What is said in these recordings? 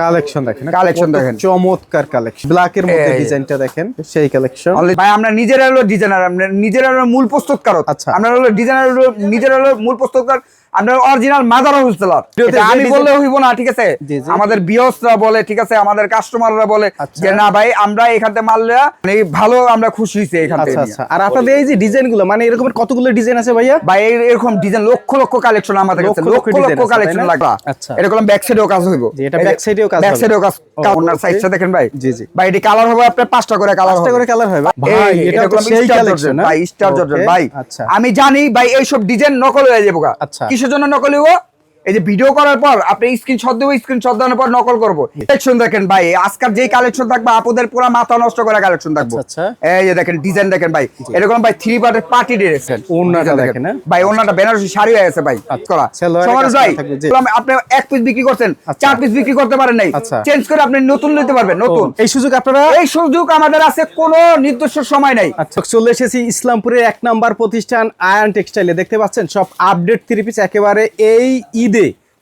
Collection দেখেন collection দেখেন। চমৎকার কালেকশন ব্ল্যাকের মধ্যে এই যে। ডিজাইনটা দেখেন সেই কালেকশন ভাই আমরা নিজেরা হলো ডিজাইনার আমরা নিজেরা হলো মূল প্রস্তুতকারক আচ্ছা। আমরা হলো ডিজাইনার নিজের নিজেরা হলো মূল প্রস্তুতকার আমরা অরিজিনাল মাদার হোলসেলার আমি বললে হইব না ঠিক আছে। আমাদের বিয়সরা বলে ঠিক আছে? আমাদের কাস্টমাররা বলে আচ্ছা। যে না ভাই আমরা এখান থেকে মারলে মানে ভালো আমরা খুশি হইছি এখান থেকে আচ্ছা নিয়ে। আচ্ছা। আর আপনাদের এই যে ডিজাইনগুলো মানে এরকমের কতগুলো ডিজাইন আছে ভাইয়া? ভাই এরকম ডিজাইন লক্ষ লক্ষ কালেকশন আমাদের কাছে লক্ষ লক্ষ কালেকশন। এরকম ব্যাক সাইডেও কাজ হইব। এটা side এও কাজ ব্যাক সাইডেও কাজ. সাইডটা দেখেন ভাই। জি, জি। ভাই এটি কালার হবে আপনার পাঁচটা করে কালার পাঁচটা করে কালার হয় ভাই এটা তো সেই কালেকশন ভাই স্টার Okay, ভাই। আমি জানি ভাই এইসব ডিজাইন নকল হয়ে যাব আচ্ছা। কিসের জন্য নকল হইব? এই যে ভিডিও করার পর আপনি স্ক্রিনশট দেবো স্ক্রিনশট দেওয়ার পর নকল করব। কালেকশন দেখেন ভাই আজকাল যেই কালেকশন থাকবে আপনাদের পুরো মাথা নষ্ট করা কালেকশন থাকবে। আচ্ছা, এই যে দেখেন ডিজাইন দেখেন ভাই এরকম ভাই থ্রি পার্টের পার্টি ড্রেস ওড়নাটা দেখেন, হ্যাঁ? ভাই ওনাটা বেনারসি শাড়ি হয়ে গেছে ভাই করা। সালোয়ারের ভাই আপনি এক পিস বিক্রি করছেন আচ্ছা। চার পিস বিক্রি করতে পারেন নাই। আচ্ছা। চেঞ্জ করে আপনি নতুন নিতে পারবেন নতুন। এই সুযোগ আপনারা? এই সুযোগ আমাদের আছে কোনো নির্দিষ্ট সময় নাই। আচ্ছা চলে এসেছি ইসলামপুরের এক নাম্বার প্রতিষ্ঠান আয়ন টেক্সটাইলে দেখতে পাচ্ছেন সব আপডেট থ্রি পিস একেবারে এই ঈদে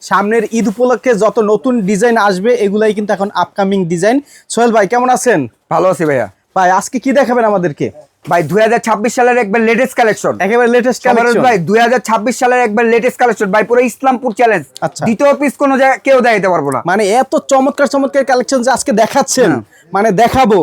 সামনের ঈদ উপলক্ষে যত নতুন ডিজাইন আসবে এগুলাই কিন্তু এখন আপকামিং ডিজাইন সোহেল ভাই কেমন আছেন? ভালো আছি ভাইয়া। ভাই আজকে কি দেখাবেন আমাদেরকে? ভাই দুই হাজার ছাব্বিশ সালের একবার লেটেস্ট কালেকশন একেবারে লেটেস্ট কালেকশন ভাই দুই হাজার ছাব্বিশ সালের একবার লেটেস্ট কালেকশন ভাই পুরো ইসলামপুর চ্যালেঞ্জ আচ্ছা। দ্বিতীয় পিস কোনো জায়গায় কেউ দেখাতে পারব না। মানে এত চমৎকার চমৎকার কালেকশন যে আজকে দেখাচ্ছেন। হ্যাঁ। মানে দেখাবো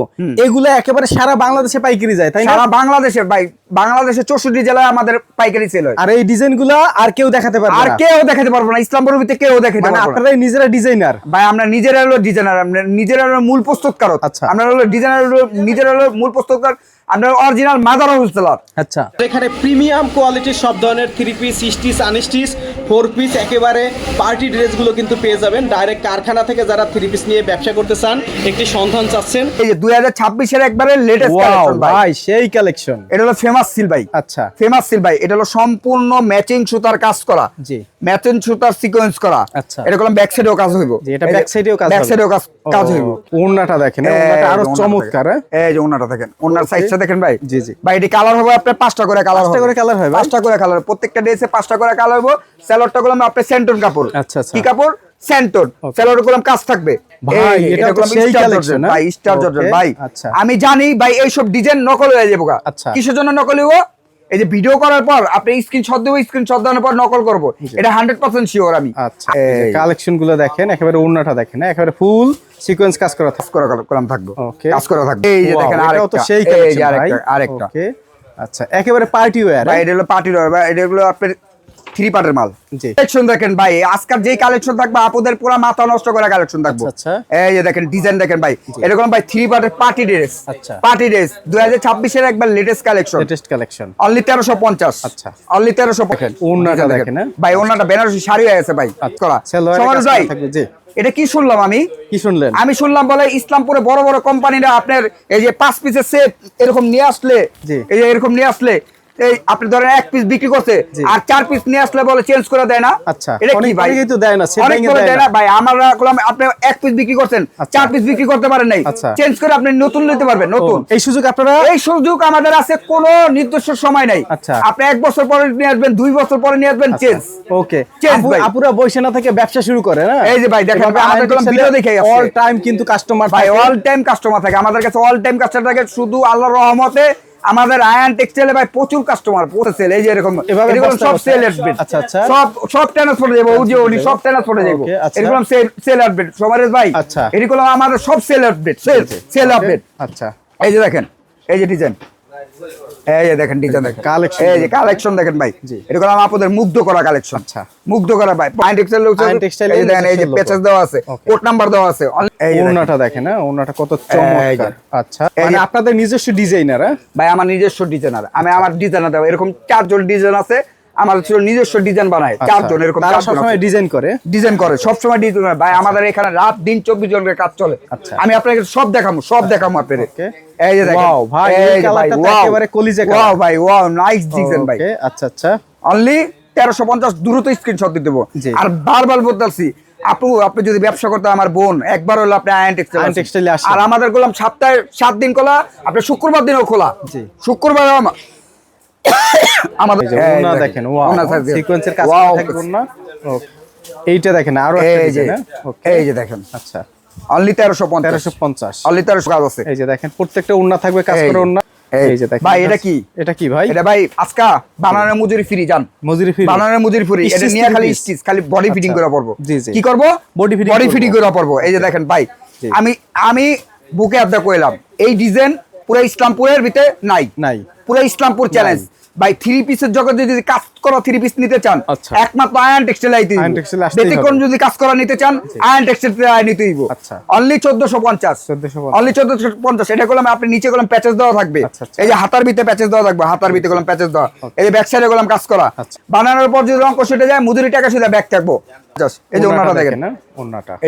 এগুলো একেবারে সারা বাংলাদেশে পাইকারি যায় তাই সারা বাংলাদেশে ভাই বাংলাদেশের চৌষট্টি জেলায় আমাদের পাইকারি সেল হয়। আর এই ডিজাইন আর কেউ দেখাতে পারবে আর কেউ দেখাতে পারব না ইসলামপুরের ভিতরে কেউ দেখাতে মানে পারব না। আপনারাই নিজেরা ডিজাইনার ভাই আমরা নিজেরা হলো ডিজাইনার আমরা নিজেরা হলো মূল প্রস্তুতকারক। আচ্ছা। আমরা হলো ডিজাইনার হলো নিজেরা হলো মূল প্রস্তুতকার আমরা অরিজিনাল মাদার হোলসেলার আচ্ছা। এখানে প্রিমিয়াম কোয়ালিটির সব ধরনের থ্রি পিস সিক্সটিস আনস্টিস ফোর পিস একেবারে পার্টি ড্রেসগুলো কিন্তু পেয়ে যাবেন। ডাইরেক্ট কারখানা থেকে যারা থ্রি পিস নিয়ে ব্যবসা করতে চান একটি সন্ধান চাচ্ছেন? এই যে দুই হাজার ছাব্বিশের একবারে লেটেস্ট কালেকশন ভাই। সেই কালেকশন এটা হলো ফেমাস সিল ভাই। আচ্ছা। ফেমাস সিল ভাই। এটা হলো সম্পূর্ণ ম্যাচিং সুতার কাজ করা। জি। ম্যাচিং সুতার সিকোয়েন্স করা। আচ্ছা। এটা ব্যাক সাইডেও কাজ হইব। যে এটা ব্যাক সাইডেও কাজ ব্যাক সাইডেও কাজ কাজ হইব। ওড়নাটা দেখেন ওড়নাটা আরও চমৎকার হ্যাঁ? এই যে ওনাটা দেখেন। ওনার Okay. সাইজটা দেখেন ভাই। জি, জি। ভাই এটি কালার হবে আপনার পাঁচটা করে কালার পাঁচটা করে হয় ভাই? পাঁচটা করে কালার প্রত্যেকটা ড্রেসে পাঁচটা করে কালার হবে। স্যালোডটা গুলো আপনার সেন্টন কাপড়। আচ্ছা, আচ্ছা। কি কাপড়? সেন্টন স্যালোডগুলো কাজ থাকবে। ভাই, এটা তো সেই star collection, জর্জেট? ভাই স্টার জর্জেট ভাই। আচ্ছা। আমি জানি ভাই এইসব ডিজাইন নকল হয়ে যাব আচ্ছা। কিসের জন্য নকল হইব? এই যে ভিডিও করার পর আপনি স্ক্রিনশট দেবো স্ক্রিনশট দেওয়ার পর নকল করব। এটা হান্ড্রেড পার্সেন্ট শিওর আমি। আচ্ছা কালেকশনগুলো দেখেন একেবারে ওড়নাটা দেখেন? একেবারে ফুল সিকোয়েন্স কাজ করা থাকে কাজ করা করাম থাকব. কাজ করা থাকবে। এই যে দেখেন আরেকটা। সেই কালেকশন আরেকটা আরেকটা। আচ্ছা একেবারে পার্টি ওয়্যার এটা হলো পার্টি ভাই এটা হলো আপনার থ্রি পার্টের মাল। কালেকশন দেখেন ভাই আজকাল যেই কালেকশন থাকবে আপনাদের পুরো মাথা নষ্ট করা কালেকশন থাকবে। আচ্ছা, এই যে দেখেন ডিজাইন দেখেন ভাই এরকম ভাই থ্রি পার্টের পার্টি ড্রেস আচ্ছা। পার্টি ড্রেস দুই হাজার ছাব্বিশের একবার latest collection latest collection only তেরোশো পঞ্চাশ। আচ্ছা। অনলি তেরোশো দেখেন ওড়নাটা দেখেন, হ্যাঁ? ভাই ওনাটা বেনারসি শাড়ি হয়ে গেছে ভাই করা। সমাজ ভাই এটা কি শুনলাম আমি? কি শুনলেন? আমি শুনলাম বলে ইসলামপুরে বড় বড় কোম্পানিরা আপনার এই যে পাঁচ পিসের সেট এরকম নিয়ে আসলে এই যে এরকম নিয়ে আসলে এই আপনি ধরেন এক পিস বিক্রি করছে আর চার পিস নিয়ে আসলে বলে চেঞ্জ করে দেয় না। আচ্ছা, এটা কি ভাই? অনেকেই দেয় না, অনেক করে দেয় দেয় না। না ভাই। আমরা বললাম আপনি এক পিস বিক্রি করছেন আচ্ছা। চার পিস বিক্রি করতে পারেন নাই। আচ্ছা। চেঞ্জ করে আপনি নতুন নিতে পারবেন নতুন। এই সুযোগ আপনারা এই সুযোগ আমাদের আছে কোনো নির্দিষ্ট সময় নাই। আচ্ছা। আপনি এক বছর পরে নিয়ে আসবেন দুই বছর পরে নিয়ে আসবেন চেঞ্জ ওকে Change ভাই। আপুরা থেকে ব্যবসা শুরু করে না? এই যে ভাই দেখেন, আমাদের দেখেই অল টাইম কিন্তু কাস্টমার ভাই অল টাইম কাস্টমার থাকে। আমাদের কাছে অল টাইম কাস্টমার থাকে শুধু আল্লাহর রহমতে আমাদের আয়ান টেক্সটাইলে ভাই প্রচুর কাস্টমার পুরো সেল এই যে এরকম এরকম সব সেল আসবে আচ্ছা, আচ্ছা। সব সব ট্রান্সপোর্টে যাব ওই যে উনি সব ট্রান্সপোর্টে যাব। আচ্ছা। এরকম সেল সেল আসবে সমারেশ ভাই আচ্ছা। এরকম আমাদের সব sale update sale sale update আচ্ছা। এই যে দেখেন এই যে ডিজাইন এই যে দেখেন ডিজাইন দেখেন। Collection এই যে কালেকশন দেখেন ভাই। জি। এরকম আপনাদের মুগ্ধ করা কালেকশন আচ্ছা। মুগ্ধ করা ভাই। পয়েন্ট টেক্সটাইল Pine এই দেখেন এই যে নিজস্ব পেচেস দেওয়া আছে। কোড নাম্বার দেওয়া আছে। এই দেখেন। দেখেন হ্যাঁ? কত চমৎকার। আচ্ছা। মানে আপনাদের নিজস্ব ডিজাইনার হ্যাঁ? ভাই আমার নিজস্ব ডিজাইনার আমি আমার ডিজাইনার দেবো। এরকম চারজন ডিজাইন আছে। আমার ছিল নিজস্ব ডিজাইন বানায়। চারজন এরকম আচ্ছা। চারজন সবসময় ডিজাইন করে? ডিজাইন করে সবসময় ডিজাইন ভাই আমাদের এখানে রাত দিন চব্বিশ জনের কাজ চলে। আচ্ছা। আমি আপনাকে সব দেখাবো সব দেখাবো আপনাদের। Okay. এই যে দেখেন। ভাই, এই এই যে ভাই colourটা তো wow, একেবারে কলিজা colour। ভাই ওয়াও নাইস ডিজাইন ভাই। আচ্ছা আচ্ছা। অনলি তেরোশো পঞ্চাশ দ্রুত স্ক্রিনশট দিয়ে দেবো। আর বারবার বলতেছি আপু আপনি যদি ব্যবসা করতে আমার বোন একবার হলো আপনি আয়ন টেক্সটাইল আয়ন textile আর আমাদের গোলাম সপ্তাহে সাত দিন খোলা আপনি শুক্রবার দিনও খোলা। শুক্রবার আমাদের এই যে এই ওড়না দেখেন, দেখেন ওয়াও ওড়না size দেখেন। সিকোয়েন্সের কাজ থাকবে ওড়না? এইটা দেখেন আরও এই যে design? Okay, এই যে দেখেন। আচ্ছা। অনলি তেরোশো পঞ্চাশ। তেরোশো পঞ্চাশ। অনলি তেরোশো কাজ আছে। এই যে দেখেন প্রত্যেকটা উন্না থাকবে কাজ এই করে এই। এই যে দেখেন ভাই, এটা কি? এটা কি ভাই? এটা ভাই আজকা বানানোর মজুরি ফ্রি জান। মজুরি ফি বানানোর মজুরি ফ্রি এটা নিয়ে খালি স্টিচ খালি বডি ফিটিং আচ্ছা। করে পড়ব। কি করব? Fitting বডি ফিটিং করে পড়ব এই যে দেখেন ভাই আমি আমি বুকে আড্ডা কইলাম। এই ডিজাইন পুরো ইসলামপুরের ভিতরে নাই। নাই। পুরো ইসলামপুর চ্যালেঞ্জ ভাই থ্রি পিসের জগতে যদি কাজ করা থ্রি পিস নিতে চান আচ্ছা। একমাত্র আয়ন টেক্সটাইল আইতে Iron Textile আসতেই ব্যতিক্রম। যদি কাজ করা নিতে চান আয়ন টেক্সটাইল নিতে হইব। আচ্ছা। অনলি চোদ্দশো পঞ্চাশ। 1450 অনলি চোদ্দশো পঞ্চাশ। এটা করলাম আপনি নিচে করলাম প্যাচেস দেওয়া থাকবে। আচ্ছা, আচ্ছা। এই যে হাতার ভিতরে প্যাচেস দেওয়া থাকবে হাতার ভিতরে করলাম প্যাচেস দেওয়া। এই যে ব্যাক সাইডে করলাম কাজ করা। বানানোর পর যদি রং কষে যায় মজুরি টাকা শুধু ব্যাক থাকব। এই যে ওনাটা দেখেন। না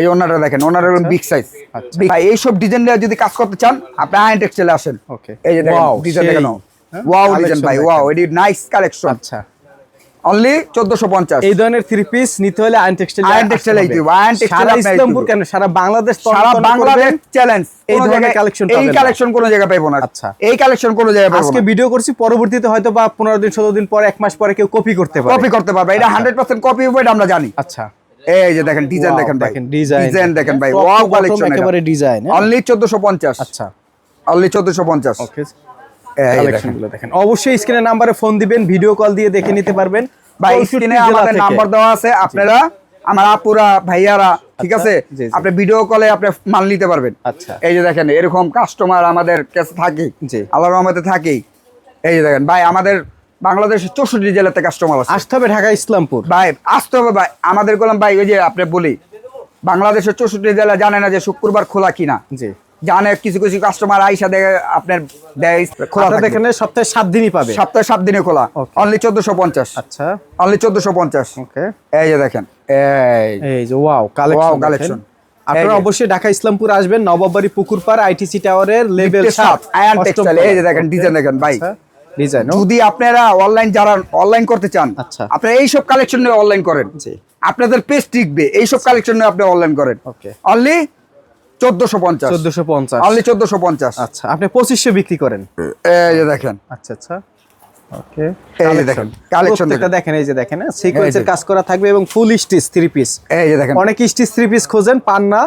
এই ওনাটা দেখেন ওনার বিগ সাইজ আচ্ছা। ভাই এইসব ডিজাইন যদি কাজ করতে চান আপনি আয়ন টেক্সটাইলে আসেন। Okay. এই যে দেখেন ডিজাইন দেখেন? ওয়াও ডিজাইন ভাই ওয়াও এটি নাইস কালেকশন আচ্ছা। অনলি 1450 এই ধরনের থ্রি পিস নিতে হলে আয়ন টেক্সটাইল Iron Textile এই দিব, Iron Textile সারা ইসলামপুর কেন? সারা বাংলাদেশ তন্ন সারা বাংলাদেশ চ্যালেঞ্জ এই ধরনের collection এই কালেকশন কোনো জায়গায় না। আচ্ছা। এই কালেকশন কোনো জায়গায় আজকে ভিডিও করছি পরবর্তীতে হয়তো বা পনেরো দিন ষোলো দিন পর এক মাস পরে কেউ কপি করতে পারে কপি করতে পারবে। এটা 100% কপি হবে এটা আমরা জানি। আচ্ছা। এই যে দেখেন ডিজাইন দেখেন ভাই। ডিজাইন ডিজাইন দেখেন। ভাই। ওয়াও কালেকশন একেবারে ডিজাইন অনলি 1450 আচ্ছা। অনলি 1450 ওকে এই দেখেন। অবশ্যই স্ক্রিনের নাম্বারে ফোন দিবেন ভিডিও কল দিয়ে দেখে নিতে পারবেন। ভাই স্ক্রিনে আমাদের নাম্বার দেওয়া আছে আপনারা আমার আপুরা ভাইয়ারা ঠিক আচ্ছা, আছে। আপনি ভিডিও কলে আপনি মাল নিতে পারবেন। আচ্ছা। এই যে দেখেন এরকম কাস্টমার আমাদের কাছে থাকে। আল্লাহর রহমতে থাকেই। এই যে দেখেন ভাই আমাদের বাংলাদেশের চৌষট্টি জেলাতে কাস্টমার আছে। আসতে হবে ঢাকা ইসলামপুর। ভাই আসতে হবে ভাই। আমাদের কলম ভাই ওই যে আপনি বলি বাংলাদেশের চৌষট্টি জেলা জানে না যে শুক্রবার খোলা কিনা। জি। জানে কিছু কিছু কাস্টমার আইসা দেখে আপনার দেয় খোলা এখানে সপ্তাহে সাত দিনই পাবে। সপ্তাহে সাত দিনে খোলা। অনলি চোদ্দশো পঞ্চাশ। আচ্ছা। অনলি চোদ্দশো পঞ্চাশ। ওকে এই যে দেখেন এই। যে ওয়াও কালেকশন Wow, আপনারা অবশ্যই ঢাকা ইসলামপুর আসবেন নবাববাড়ি পুকুরপাড় আইটিসি টাওয়ারের লেভেল সাত, এই যে দেখেন, ডিজাইন দেখেন, ভাই। ডিজাইন যদি আপনারা অনলাইন যারা অনলাইন করতে চান আচ্ছা। আপনারা এইসব কালেকশন নিয়ে অনলাইন করেন। আপনাদের পেজ টিকবে এইসব কালেকশন নিয়ে আপনি অনলাইন করেন। অনলি চোদ্দশো পঞ্চাশ। চোদ্দশো পঞ্চাশ। অনলি চোদ্দশো পঞ্চাশ। আচ্ছা আপনি পঁচিশশো বিক্রি করেন। এই যে দেখেন। আচ্ছা আচ্ছা। ওকে এই দেখেন, প্রত্যেকটা দেখেন। দেখেন এই যে দেখেন সিকোয়েন্সের কাজ করা থাকবে এবং ফুল স্টিচ থ্রি পিস এই যে দেখেন। অনেক স্টিচ থ্রি পিস খোঁজেন পান না।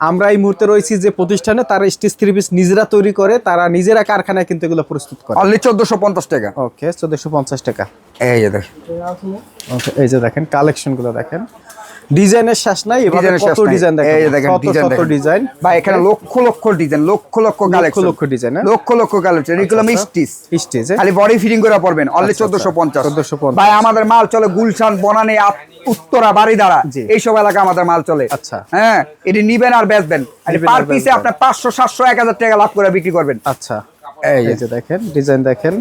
আমরা এই মুহূর্তে রয়েছি যে প্রতিষ্ঠানে তারা স্টিচ থ্রি পিস নিজেরা তৈরি করে তারা নিজেরা কারখানায় কিন্তু এগুলো প্রস্তুত করে। অনলি চোদ্দশো পঞ্চাশ টাকা। ওকে চোদ্দশো পঞ্চাশ টাকা। এই যে দেখেন। ওকে এই যে দেখেন কালেকশনগুলো দেখেন। ডিজাইনের শেষ নাই শেষ কত ডিজাইন দেখেন এই কত ডিজাইন ভাই এখানে লক্ষ লক্ষ ডিজাইন লক্ষ লক্ষ কালেকশন লক্ষ ডিজাইন হ্যাঁ? লক্ষ লক্ষ কালেকশন এগুলো আচ্ছা, মিস্টিস স্টিচ খালি বডি ফিটিং করে পড়বেন অনলি আচ্ছা, চোদ্দশো পঞ্চাশ। 1450 ভাই আমাদের মাল চলে গুলশান বনানি উত্তরা বাড়িধারা জি। এইসব এলাকা আমাদের মাল চলে। আচ্ছা। হ্যাঁ এটি নিবেন আর বেচবেন। পার পিসে পাঁচশো সাতশো এক হাজার টাকা লাভ করে বিক্রি করবেন। আচ্ছা। এই যে দেখেন ডিজাইন দেখেন।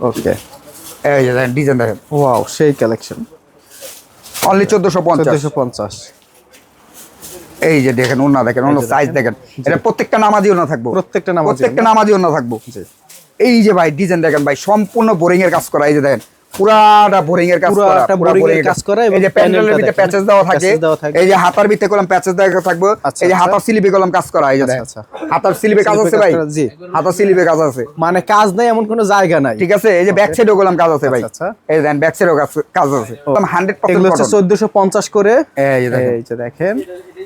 ওকে। এই যে দেখেন ডিজাইন দেখেন। ওয়াও সেই কালেকশন অনলি চোদ্দশো পঞ্চাশ। পঞ্চাশ। এই যে দেখেন ওনা দেখেন অন্য সাইজ দেখেন। এটা প্রত্যেকটা নামাজি ওনা থাকব। প্রত্যেকটা নামাজি প্রত্যেকটা। নামাজি ওনা থাকব। এই যে ভাই ডিজাইন দেখেন ভাই সম্পূর্ণ বোরিং এর কাজ করা। এই যে দেখেন পুরাটা বোরিং এর কাজ করা পুরা boring এর কাজ করা এই যে প্যানেলের ভিতরে প্যাচেস দেওয়া থাকে। এই যে হাতার ভিতরে কলম প্যাচেস দেওয়া থাকবে আচ্ছা, এই যে আচ্ছা। হাতার স্লিপে কলম কাজ করা এই যে আচ্ছা, হাতার স্লিপে কাজ আছে ভাই জি। হাতার স্লিপে কাজ আছে মানে কাজ নাই এমন কোনো জায়গা নাই ঠিক আছে এই যে ব্যাক সাইডেও কলম কাজ আছে ভাই আচ্ছা, আচ্ছা। এই যে ব্যাক সাইডেও কাজ আছে একদম 100% এগুলো হচ্ছে cotton। চোদ্দশো পঞ্চাশ করে এই যে দেখেন এই যে দেখেন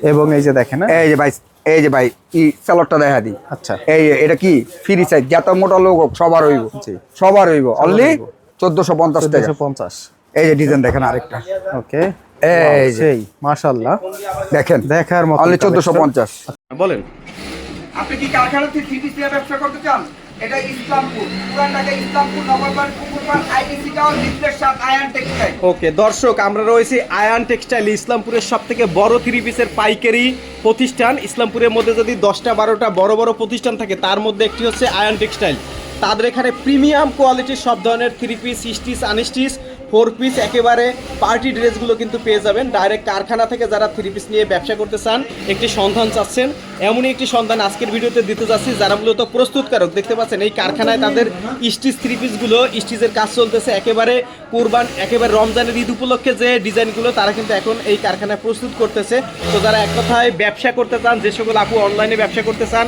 এবং এই যে দেখেন হ্যাঁ? এই যে ভাই এই যে ভাই ই দেখা দিই আচ্ছা এই এটা কি ফ্রি সাইজ যত মোটা লোক হোক সবার হইব সবার হইব অনলি চোদ্দশো পঞ্চাশ টাকা। পঞ্চাশ। এই যে ডিজাইন দেখেন আরেকটা। ওকে। এই যে। সেই মাশাল্লাহ দেখেন। দেখার মতো অনলি চোদ্দশো পঞ্চাশ। বলেন। আপনি কি কারখানাতে থ্রি পিস ব্যবসা করতে চান? এটা ইসলামপুর। পুরান ঢাকা ইসলামপুর আইটিসি টাউন লিফটের সাথে আয়ান টেক্সটাইল। ওকে দর্শক আমরা রয়েছি আয়ান টেক্সটাইল ইসলামপুরের সব থেকে বড় থ্রি পিসের পাইকারি প্রতিষ্ঠান। ইসলামপুরের মধ্যে যদি দশটা বারোটা বড় বড় প্রতিষ্ঠান থাকে তার মধ্যে একটি হচ্ছে আয়ান টেক্সটাইল। তাদের এখানে প্রিমিয়াম কোয়ালিটির সব ধরনের three piece stitch unstitch four piece একেবারে পার্টি ড্রেসগুলো কিন্তু পেয়ে যাবেন। ডাইরেক্ট কারখানা থেকে যারা থ্রি পিস নিয়ে ব্যবসা করতে চান, একটি সন্ধান চাচ্ছেন। এমনই একটি সন্ধান আজকের ভিডিওতে দিতে যাচ্ছি, যারা মূলত প্রস্তুতকারক। দেখতে পাচ্ছেন, এই কারখানায় তাদের স্টিচ থ্রি পিসগুলো স্টিচের কাজ চলতেছে একেবারে কোরবান, একেবারে রমজানের ঈদ উপলক্ষে যে ডিজাইনগুলো, তারা কিন্তু এখন এই কারখানায় প্রস্তুত করতেছে। তো যারা এক কথায় ব্যবসা করতে চান, যে সকল আপু অনলাইনে ব্যবসা করতে চান,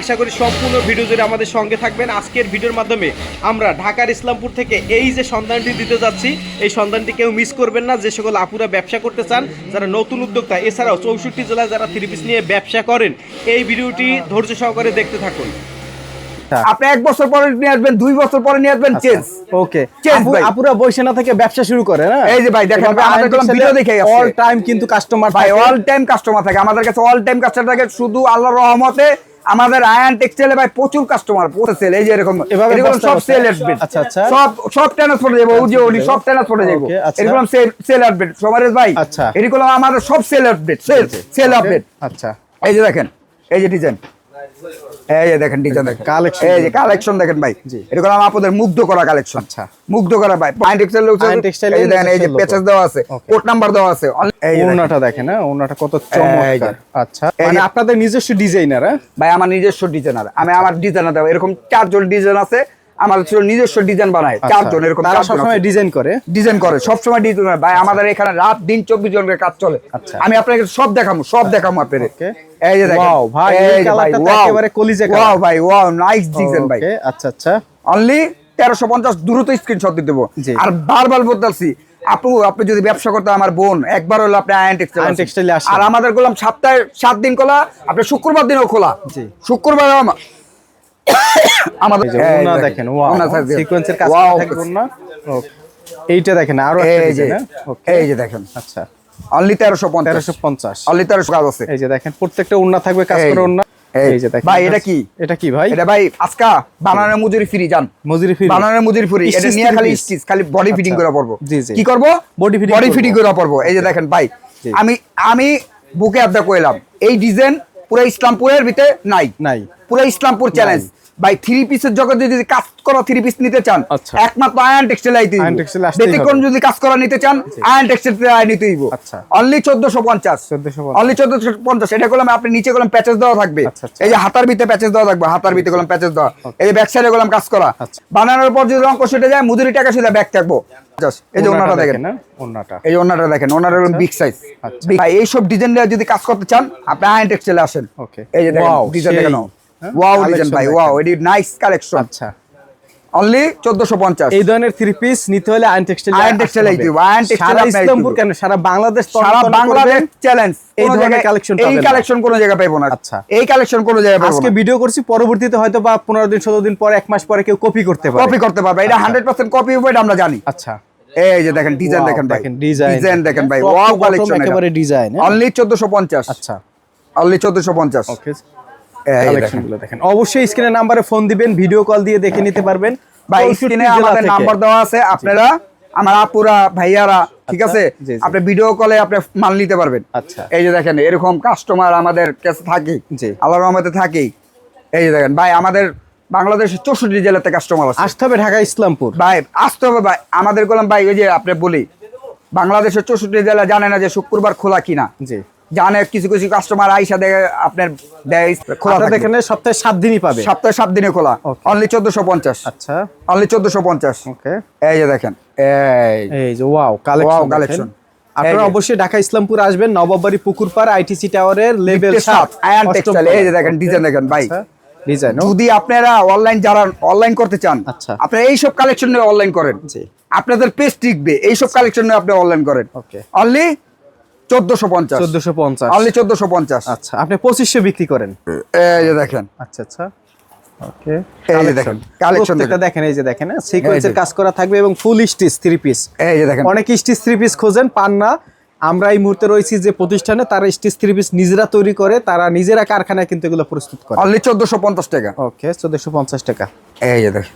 আশা করি সম্পূর্ণ ভিডিও জুড়ে আমাদের সঙ্গে থাকবেন। আজকের ভিডিওর মাধ্যমে আমরা ঢাকার ইসলামপুর থেকে এই যে সন্ধানটি দিতে যাচ্ছি এই সন্ধানটি কেউ মিস করবেন না যে সকল আপুরা ব্যবসা করতে চান যারা নতুন উদ্যোক্তা এছাড়াও চৌষট্টি জেলায় যারা থ্রি পিস নিয়ে ব্যবসা করেন এই ভিডিওটি ধৈর্য সহকারে দেখতে থাকুন। আপনি এক বছর পরে নিয়ে আসবেন দুই বছর পরে নিয়ে আসবেন চেঞ্জ ওকে Change ভাই। আপুরা বৈশানা থেকে ব্যবসা শুরু করে না? এই যে ভাই, দেখেন, আমাদের video দেখেই আসছে। অল টাইম কিন্তু কাস্টমার ভাই অল টাইম কাস্টমার থাকে। আমাদের কাছে অল টাইম কাস্টমার থাকে শুধু আল্লাহর রহমতে আমাদের আয়ন টেক্সটাইলে ভাই প্রচুর কাস্টমার সেল এই যে এরকম এরকম সব সেল আসবেট আচ্ছা, আচ্ছা। সব সব ট্রান্সপোর্টে যাব যে ওলি সব ট্রান্সপোর্টে যাব। আচ্ছা। এরকম সেল আসবেট সমারেশ ভাই আচ্ছা। এরকম আমাদের সব sale update sale sale update আচ্ছা। এই যে দেখেন এই যে ডিজাইন এই যে দেখেন ডিজাইন দেখেন। কালেকশন এই যে কালেকশন দেখেন ভাই। আপনাদের মুগ্ধ করা কালেকশন আচ্ছা। মুগ্ধ করা ভাই। টেক্সটাইল লোক এই দেখেন এই যে পেচেস দেওয়া আছে. কোড নাম্বার দেওয়া আছে। এই যে দেখেন। ওনাটা দেখেন হ্যাঁ? ওনাটা কত চমৎকার। আচ্ছা। মানে আপনাদের নিজস্ব ডিজাইনার হ্যাঁ? ভাই আমার নিজস্ব ডিজাইনার আমি আমার ডিজাইনার দেবো। এরকম চারজন ডিজাইন আছে। আমার ছিল নিজস্ব ডিজাইন বানায় চারজন এরকম আচ্ছা। সবসময় ডিজাইন করে? ডিজাইন করে সবসময় ডিজাইন ভাই আমাদের এখানে রাত দিন চব্বিশ জনের কাজ চলে। আচ্ছা। আমি আপনাকে সব দেখাবো সব দেখাবো আপনাদের। এই যে দেখেন ভাই, এই যে ভাই একেবারে কলিজা colour। ভাই ওয়াও নাইস ডিজাইন ভাই। আচ্ছা আচ্ছা। অনলি তেরোশো পঞ্চাশ দ্রুত স্ক্রিনশট দিয়ে দেবো। আর বারবার বলতেছি আপু আপনি যদি ব্যবসা করতে আমার বোন একবার হলো আপনি আয়ন টেক্সটাইল। আর আমাদের গোলাম সপ্তাহে সাত দিন খোলা আপনি শুক্রবার দিনও খোলা। শুক্রবার আমাদের এই যে এই ওনা দেখেন, দেখেন ওয়াও ওনা size দেখেন। সিকোয়েন্সের কাজ থাকবে ওনা ওকে এইটা দেখেন আরও একটা ডিজাইন ওকে এই যে দেখেন। আচ্ছা। অনলি তেরোশো পঞ্চাশ। 1350 অনলি তেরোশো কাজ আছে। এই যে দেখেন প্রত্যেকটা ওন্না থাকবে কাজ করে যে, এই এই যে দেখেন ভাই, এটা কি? এটা কি ভাই? এটা ভাই আজকা বানানোর মজুরি ফ্রি যান মজুরি ফ্রি। বানানোর মজুরি ফ্রি। এটা নিয়ে খালি স্টিচ খালি বডি ফিটিং। করে পড়ব জি, জি। কি করব? Body fitting বডি ফিটিং করে পড়ব এই যে দেখেন ভাই আমি আমি বুকে আড্ডা কইলাম এই ডিজাইন পুরো ইসলামপুরের ভিতরে নাই। নাই। পুরো ইসলামপুর চ্যালেঞ্জ ভাই থ্রি পিসের জগতে যদি কাজ করা থ্রি পিস নিতে চান আচ্ছা। একমাত্র আয়ন টেক্সটাইল আইতে ব্যতিক্রম যদি কাজ করা নিতে চান আয়ন টেক্সটাইল আয় নিতে আচ্ছা। অনলি চোদ্দশো পঞ্চাশ। অনলি চোদ্দশো পঞ্চাশ। এটা করলাম আপনি নিচে করলাম প্যাচেস দেওয়া থাকবে। আচ্ছা, আচ্ছা। এই যে হাতার ভিতরে প্যাচেস দেওয়া থাকবে হাতার ভিতরে করলাম প্যাচেস দেওয়া। এই যে ব্যাক সাইডে করলাম কাজ করা। আচ্ছা। বানানোর পর যদি রঙ কষে যায় মুদুরি টাকা শুধু ব্যাক থাকব। এই যে ওনাটা দেখেন। এই যে ওনাটা দেখেন বিগ সাইজ আচ্ছা। ভাই এইসব ডিজাইন যদি কাজ করতে চান আপনি আয়ন টেক্সটাইলে আসেন. এই যে দেখেন ডিজাইন দেখেন হ্যাঁ? ওয়াও ডিজাইন ভাই। ওয়াও এটি নাইস কালেকশন আচ্ছা। অনলি 1450 এই ধরনের থ্রি পিস নিতে হলে আয়ন টেক্সটাইল Iron Textile আইতে Iron Textile সারা ইসলামপুর কেন? সারা বাংলাদেশ সারা বাংলাদেশ চ্যালেঞ্জ এই ধরনের collection এই কালেকশন কোন জায়গায় পাবো না। আচ্ছা। এই কালেকশন কোন জায়গায় পাবো আজকে ভিডিও করছি পরবর্তীতে হয়তো বা পনেরো দিন ষোলো দিন পর এক মাস পরে কেউ কপি করতে পারে। কপি করতে পারবে। এটা 100% কপি হবে এটা আমরা জানি। আচ্ছা। এই যে দেখেন ডিজাইন দেখেন ভাই। ডিজাইন দেখেন ভাই। ওয়াও কালেকশন একেবারে ডিজাইন অনলি 1450 আচ্ছা। অনলি 1450 ওকে দেখেন। অবশ্যই স্ক্রিনে নাম্বারে ফোন দিবেন ভিডিও কল দিয়ে দেখে নিতে পারবেন। 64 স্ক্রিনে আমাদের নাম্বার দেওয়া আছে আপনারা আমার আপুরা ভাইয়ারা ঠিক আচ্ছা, আছে। আপনি ভিডিও কলে আপনি মাল নিতে পারবেন। আচ্ছা। এই যে দেখেন এরকম কাস্টমার আমাদের কাছে থাকে। আল্লাহর রহমতে থাকেই। এই যে দেখেন ভাই আমাদের বাংলাদেশের চৌষট্টি জেলাতে কাস্টমার আছে। আসতে হবে ঢাকা ইসলামপুর। ভাই আসতে হবে ভাই। আমাদের গোলাম ভাই ওই যে আপনি বলি বাংলাদেশের চৌষট্টি জেলা জানে না যে শুক্রবার খোলা কিনা। জি। জানে কিছু কিছু কাস্টমার আইসা দেখে আপনার দেয় খোলা থাকে। এখানে সপ্তাহে সাত দিনই পাবে? সপ্তাহে সাত দিনে খোলা. অনলি চোদ্দশো পঞ্চাশ। আচ্ছা। অনলি চোদ্দশো পঞ্চাশ। ওকে এই যে দেখেন এই। এই যে ওয়াও কালেকশন আপনারা অবশ্যই ঢাকা ইসলামপুর আসবেন নবাববাড়ি পুকুরপাড় আইটিসি টাওয়ারের লেভেল লিফটের সাত, Iron Textile, এই যে দেখেন, design দেখেন, ভাই। ডিজাইন যদি আপনারা অনলাইন যারা অনলাইন করতে চান আচ্ছা। আপনারা এইসব কালেকশন নিয়ে অনলাইন করেন। আপনাদের পেজ টিকবে এইসব কালেকশন নিয়ে আপনি অনলাইন করেন। ওকে অনলি চোদ্দশো পঞ্চাশ। চোদ্দশো পঞ্চাশ। অনলি চোদ্দশো পঞ্চাশ। আচ্ছা আপনি পঁচিশশো বিক্রি করেন? এই যে দেখেন। আচ্ছা আচ্ছা। ওকে এই যে দেখেন, collection দেখেন। দেখেন এই যে দেখেন সিকোয়েন্সের কাজ করা থাকবে এবং ফুল স্টিচ থ্রি পিস এই যে দেখেন। অনেক স্টিচ থ্রি পিস খোঁজেন পান না। আমরা এই মুহূর্তে রয়েছি যে প্রতিষ্ঠানে তারা স্টিচ থ্রি পিস নিজেরা তৈরি করে তারা নিজেরা কারখানায় কিন্তু এগুলো প্রস্তুত করে। অনলি চোদ্দশো পঞ্চাশ টাকা। ওকে চোদ্দশো পঞ্চাশ টাকা। এই যে দেখেন।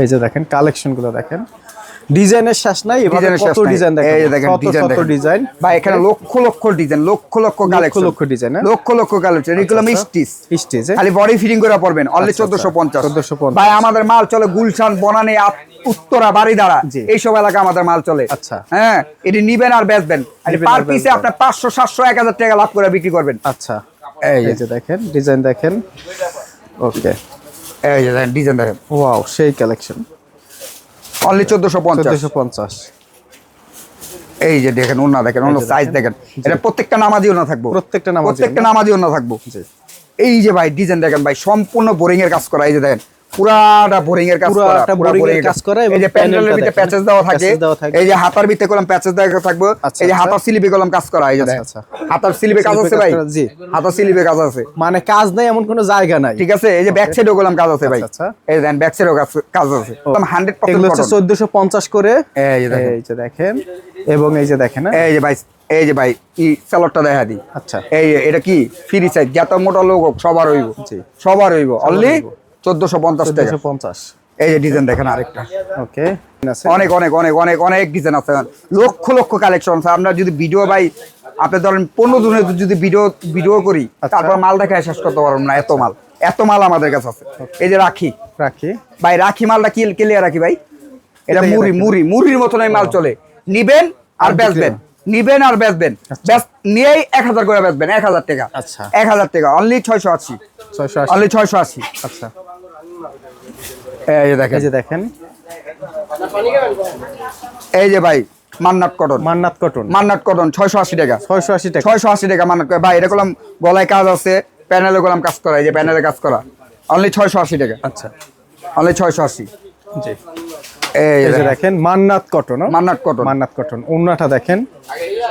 এই যে দেখেন কালেকশনগুলো দেখেন। ডিজাইনের শেষ নাই এভাবে কত ডিজাইন দেখেন এই দেখেন ডিজাইন কত দেখেন। ডিজাইন? ভাই এখানে লক্ষ লক্ষ ডিজাইন লক্ষ লক্ষ কালেকশন লক্ষ ডিজাইন, হ্যাঁ? লক্ষ লক্ষ কালেকশন এগুলো আচ্ছা, স্টিচ। স্টিচ খালি বডি ফিটিং করে পড়বেন অনলি আচ্ছা, চোদ্দশো পঞ্চাশ। 1450 ভাই আমাদের মাল চলে গুলশান বনানি উত্তরা বাড়িদারা। এইসব এলাকা আমাদের মাল চলে। আচ্ছা। হ্যাঁ এটি নিবেন আর বেচবেন। পার পিসে। আপনার পাঁচশো সাতশো এক হাজার টাকা লাভ করে বিক্রি করবেন। আচ্ছা এই যে। এই যে দেখেন ডিজাইন দেখেন। ওকে। এই যে দেখেন ডিজাইন দেখেন। ওয়াও সেই কালেকশন অনলি চোদ্দশো পঞ্চাশ। পঞ্চাশ। এই যে দেখেন ওনা দেখেন অন্য সাইজ দেখেন। এটা প্রত্যেকটা নামাজি ওনা থাকব। প্রত্যেকটা নামাজি প্রত্যেকটা। নামাজি ওনা থাকব। এই যে ভাই ডিজাইন দেখেন ভাই সম্পূর্ণ বোরিং এর কাজ করা। এই যে দেখেন পুরাটা বোরিং এর কাজ করা পুরাটা পুরা boring boring এর কাজ করা এবং এই যে প্যানেলের ভিতরে প্যাচেস দেওয়া থাকে। এই যে হাতার ভিতরে কলম প্যাচেস দেওয়া থাকবে আচ্ছা, এই যে আচ্ছা। হাতার স্লিপে কলম কাজ করা এই যে আচ্ছা, দেখেন। আচ্ছা। হাতার স্লিপে কাজ আছে ভাই জি। হাতার স্লিপে কাজ আছে মানে কাজ নাই এমন কোনো জায়গা নাই ঠিক আছে এই যে ব্যাক সাইডেও কলম কাজ আছে ভাই আচ্ছা, এই দেন ব্যাক সাইডেও কাজ আছে এগুলো হচ্ছে পার্সেন্ট চোদ্দশো পঞ্চাশ করে এই যে দেখেন এই যে দেখেন এবং এই যে দেখেন হ্যাঁ? এই যে ভাই এই যে ভাই ই স্যালাডটা দেখা দিই আচ্ছা এই এটা কি ফ্রি সাইজ যত মোটা লোক সবার হইব সবার হইব অনলি। চোদ্দশো পঞ্চাশ টাকা। পঞ্চাশ। এই যে ডিজাইন দেখেন আরেকটা। ওকে। অনেক অনেক অনেক অনেক অনেক ডিজাইন আছে। লক্ষ লক্ষ কালেকশন আছে। আমরা যদি ভিডিও ভাই আপনি ধরেন পনেরো দিনের যদি ভিডিও ভিডিও করি আচ্ছা। তারপর মাল দেখায় শেষ করতে পারব না এত মাল। এত মাল আমাদের কাছে আছে। এই যে রাখি। রাখি। ভাই রাখি মালটা কি ক্লিয়ার রাখি ভাই? এটা মুড়ি মুড়ি মুড়ির মতন এই মাল চলে। নিবেন আর আর বেচবেন। নিবেন আর বেচবেন। নিয়েই এক হাজার করে বেচবেন। এক হাজার টাকা। আচ্ছা। এক হাজার টাকা। অনলি ছয়শো আশি। ছয়শো অনলি ছয়শো আশি। আচ্ছা। এই যে দেখেন। এই যে দেখেন। এই যে ভাই Mannat cotton. Mannat cotton. Mannat cotton ছয়শো আশি টাকা। ছয়শো আশি টাকা। ছয়শো আশি টাকা মান্নাট ভাই এটা করলাম গলায় কাজ আছে প্যানেলে করলাম কাজ করা এই যে প্যানেলে কাজ করা। অনলি ছয়শো আশি টাকা। আচ্ছা। অনলি ছয়শো আশি। জি। এই যে দেখেন। দেখেন Mannat cotton Mannat cotton. Mannat cotton. অন্যটা দেখেন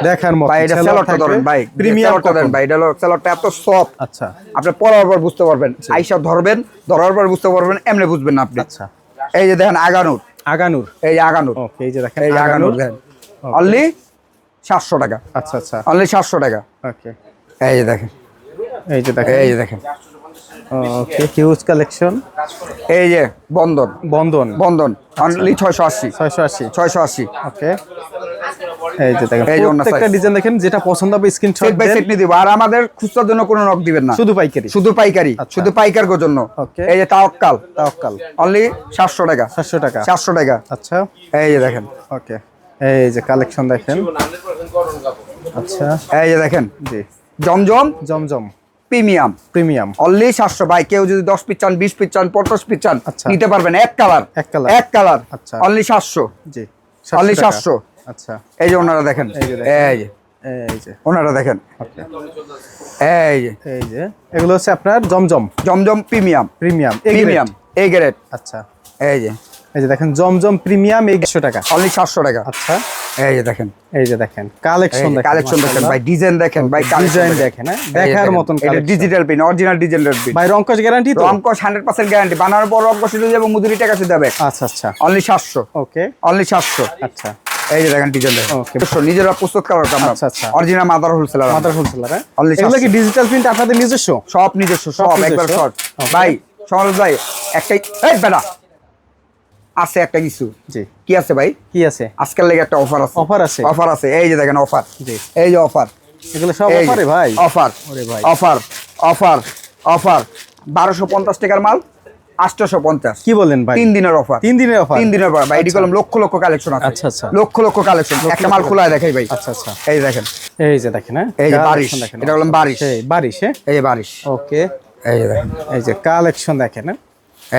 দেখার মতো। ভাই এটা সেলরটা ধরেন ভাই। প্রিমিয়াম সেলরটা ভাই এটা সেলরটা এত সফট আচ্ছা। আপনি পরার পর বুঝতে পারবেন আইসা ধরবেন ধরার পর বুঝতে পারবেন এমনি বুঝবেন না আপনি। আচ্ছা। এই যে দেখেন আগানুর। আগানুর। এই আগানুর। ওকে এই যে দেখেন এই আগানুর দেখেন। অনলি সাতশো টাকা। আচ্ছা আচ্ছা। অনলি সাতশো টাকা। ওকে এই যে দেখেন। এই যে দেখেন। এই যে দেখেন। ওকে হিউজ কালেকশন এই যে বন্ধন বন্ধন বন্ধন অনলি ছয়শো আশি। ছয়শো আশি। ছয়শো আশি। ওকে। এই যে দেখেন এই যে প্রত্যেকটা ডিজাইন দেখেন যেটা পছন্দ হবে স্ক্রিনশট সেট বাই সেট নিয়ে দিব। আর আমাদের খুচরার জন্য কোনো নক দিবেন না। শুধু পাইকারি। শুধু পাইকারি। আচ্ছা। শুধু পাইকার জন্য। Okay. এই যে তাওয়াক্কাল। তাওয়াক্কাল। অনলি সাতশো টাকা। সাতশো টাকা। চারশো টাকা। আচ্ছা। এই যে দেখেন। ওকে। এই যে কালেকশন দেখেন। আচ্ছা। এই যে দেখেন। জি। Zamzam. Zamzam. Premium. Premium. Only সাতশো। ভাই কেউ যদি দশ পিস চান বিশ পিস চান পঞ্চাশ পিস চান আচ্ছা। নিতে পারবেন। এক কালার। এক colour। এক কালার। আচ্ছা। অনলি সাতশো। জি Only 700 আচ্ছা। এই যে ওনারা দেখেন। এই যে এই যে। ওনারা দেখেন। এই যে। এই যে। এগুলো হচ্ছে আপনার Zamzam. Zamzam premium. Premium. Premium. এই গ্রেড। আচ্ছা। এই যে। এই যে দেখেন জমজম প্রিমিয়াম একশো টাকা। অনলি সাতশো টাকা। আচ্ছা। এই যে দেখেন। এই যে দেখেন কালেকশন দেখেন কালেকশন দেখেন ভাই ডিজাইন দেখেন ভাই ডিজাইন দেখেন হ্যাঁ? দেখার মতন। Digital pin original digital pin ভাই রংকশ গ্যারান্টি তো? রংকশ হান্ড্রেড পার্সেন্ট গ্যারান্টি বানানোর পর রংকশ দিতে যাবে মুদুরি টাকা দিতে হবে আচ্ছা আচ্ছা। অনলি সাতশো। ওকে অনলি সাতশো। আচ্ছা। এই যে দেখেন ডিজাইন দেখেন। Okay. নিজেরা প্রস্তুত করার আমরা আচ্ছা, আচ্ছা। Original mother wholesaler mother wholesaler হ্যাঁ? Only এগুলো কি ডিজিটাল প্রিন্ট আপনাদের নিজস্ব? সব নিজস্ব সব একবার শর্ট ভাই সমাজ ভাই একটাই এই বেটা! আছে একটা কিছু। জি। কি আছে ভাই? কি আছে? আজকের লেগে একটা অফার আছে। অফার আছে? অফার আছে। এই যে দেখেন অফার। জি। এই যে অফার। এগুলো সব অফারে ভাই? অফার। ওরে ভাই। অফার। অফার। অফার। বারোশো পঞ্চাশ টাকার মাল আটশোশো পঞ্চাশ। কি বলেন ভাই? তিন দিনের অফার। তিন দিনের অফার? তিন দিনের অফার। ভাই এটি করলাম লক্ষ লক্ষ কালেকশন আছে। আচ্ছা, আচ্ছা। লক্ষ লক্ষ কালেকশন একটা মাল খোলায় দেখাই ভাই। আচ্ছা আচ্ছা। এই দেখেন। এই যে দেখেন হ্যাঁ? এই যে বারিশ। দেখেন। এটা হলাম বারিশ। এই বারিশ এই বারিশ। ওকে এই যে দেখেন। এই যে কালেকশন দেখেন হ্যাঁ?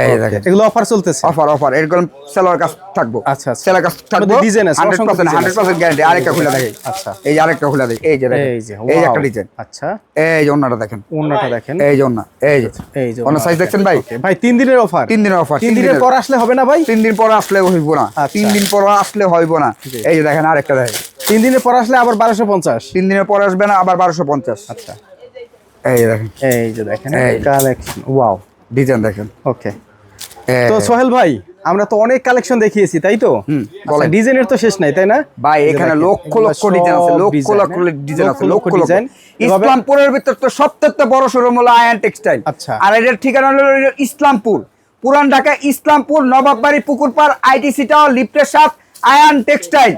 এই দেখেন। এগুলো অফার চলতেছে? অফার অফার এরকম সেলার কাজ থাকব। আচ্ছা, আচ্ছা। সেলার কাজ থাকব আমাদের আছে, হান্ড্রেড অসংখ্য পার্সেন্ট design হান্ড্রেড আছে। পার্সেন্ট গ্যারান্টি আরেকটা খুলে দেখে। আচ্ছা। এই আরেকটা খুলে দেখি। এই যে দেখেন। এই যে এই একটা ডিজাইন আচ্ছা। এই যে অন্যটা দেখেন। অন্যটা দেখেন। এই যে অন্য এই যে। এই যে অন্য সাইজ দেখছেন ভাই? ভাই তিন দিনের অফার তিন দিনের অফার তিন দিনের পর আসলে হবে না ভাই? তিন দিন পর আসলে হইব না। আচ্ছা। তিন দিন পর আসলে হইব না। এই যে দেখেন আরেকটা দেখেন। তিন দিনের পর আসলে আবার বারোশো পঞ্চাশ। তিন দিনের পর আসবে না আবার বারোশো পঞ্চাশ। আচ্ছা। এই দেখেন। এই যে দেখেন। কালেকশন ওয়াও ডিজাইন দেখেন। ওকে। তো সোহেল ভাই আমরা তো অনেক কালেকশন দেখিয়েছি তাই তো? আচ্ছা ডিজাইনের তো শেষ নাই তাই না? ভাই এখানে লক্ষ লক্ষ ডিজাইন আছে লক্ষ লক্ষ হ্যাঁ? ডিজাইন আছে লক্ষ ডিজাইন। ইসলামপুরের ভিতর তো সবথেকে বড় শোরুম হলো আয়ান টেক্সটাইল আচ্ছা। আর এটার ঠিকানা হলো ইসলামপুর। পুরান ঢাকা ইসলামপুর নবাববাড়ি পুকুরপাড় আইটিসি টাওয়ার লিফটের সাথ আয়ান টেক্সটাইল